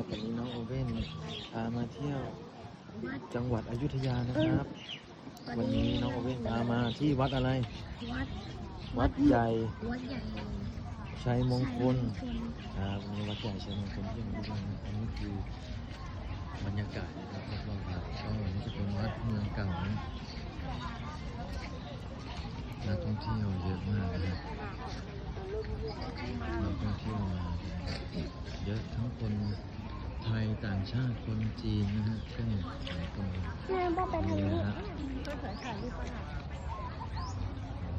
ครับวันนี้น้องโอเว่นพามาเที่ยวจังหวัดอยุธยานะครับ วันนี้น้องโอเว่นพามาที่วัดอะไร วัดวัดใหญ่วัดใหญ่ชัยมงคลชัยมงคลครับวันนี้วัดใหญ่ชัยมงคลที่อยู่ที่นี่อันนี้คือบรรยากาศนะครับรอบๆวัดก็อันนี้จะเป็นวัดเมืองเก่านะนักท่องเที่ยวเยอะมากนะครับนักท่องเที่ยวมาเยอะทั้งคน ไทยต่างชาติคนจีนนะฮะก็หลายคนแม่ต้องไปทางนี่นี้นะฮะ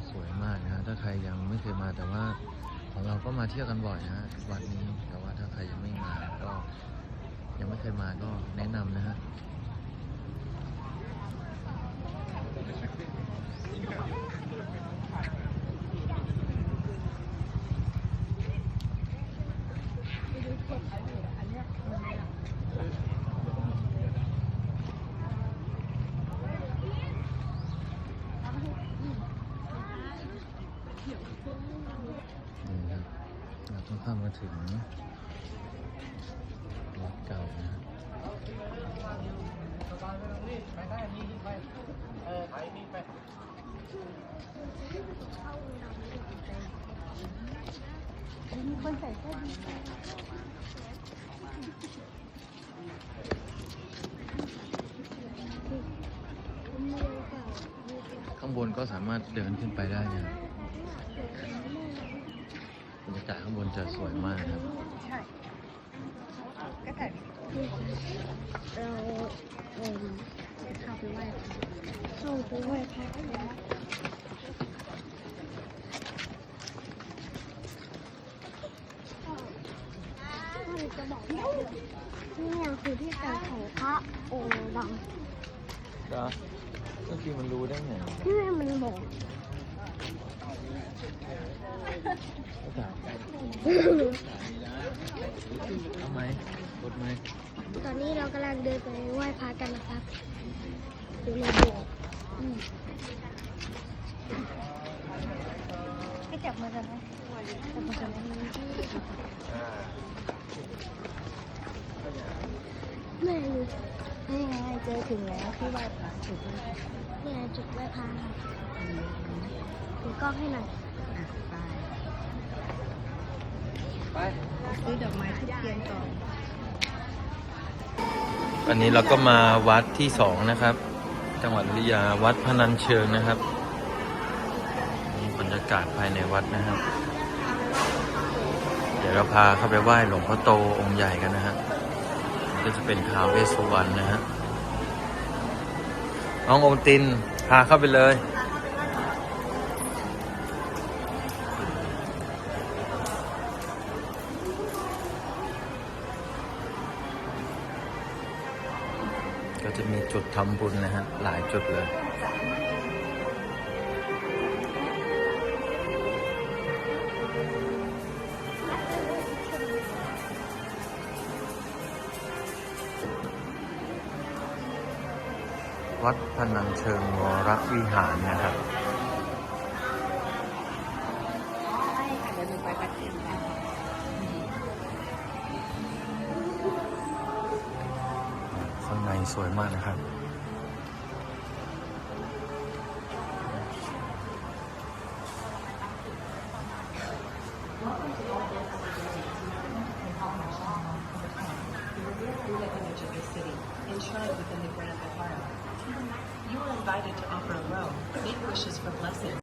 สวยมากนะฮะถ้าใครยังไม่เคยมาแต่ว่าของเราก็มาเที่ยวกันบ่อยนะฮะวัดนี้แต่ว่าถ้าใครยังไม่มาก็ยังไม่เคยมาก็แนะนำนะฮะ เราต้องเข้ามาถึงวัดเก่านะฮะข้างบนก็สามารถเดินขึ้นไปได้นะากาศข้างบนจะสวยมากครับเราเอ่มเข้าไปไหว้พระเข้าไปไหว้พระกันนะจะบอกว่านี่คือที่แต่งของพระองค์ดำก็ก็คือมันรู้ได้ไงที่มันบอก เอาไหมกดไหมตอนนี้เรากำลังเดินไปไหว้พระกันนะครับดูในโบสถ์อืมไม่จับมือกันไหมจับมือกันไหมไม่รู้นี่ไงเจอถึงแล้วที่ไหว้พระจุดนี่ไงจุดไหว้พระถือกล้องให้หน่อย ซื้อดอกไม้ทุกเทียนก่อนอันนี้เราก็มาวัดที่สองนะครับ จังหวัดอยุยาวัดพนัญเชิงนะครับนี่บรรยากาศภายในวัดนะครับ เดี๋ยวเราพาเข้าไปไหว้หลวงพ่อโตองค์ใหญ่กันนะฮะก็จะเป็นท้าวเวสสุวรรณนะฮะน้องอมตินพาเข้าไปเลย ก็จะมีจุดทำบุญนะฮะ หลายจุดเลย วัดพนังเชิงวรวิหารนะครับ นสวยมากนะครับ enshrined within the Grand Vihara. You are invited to offer a robe, make wishes for blessing,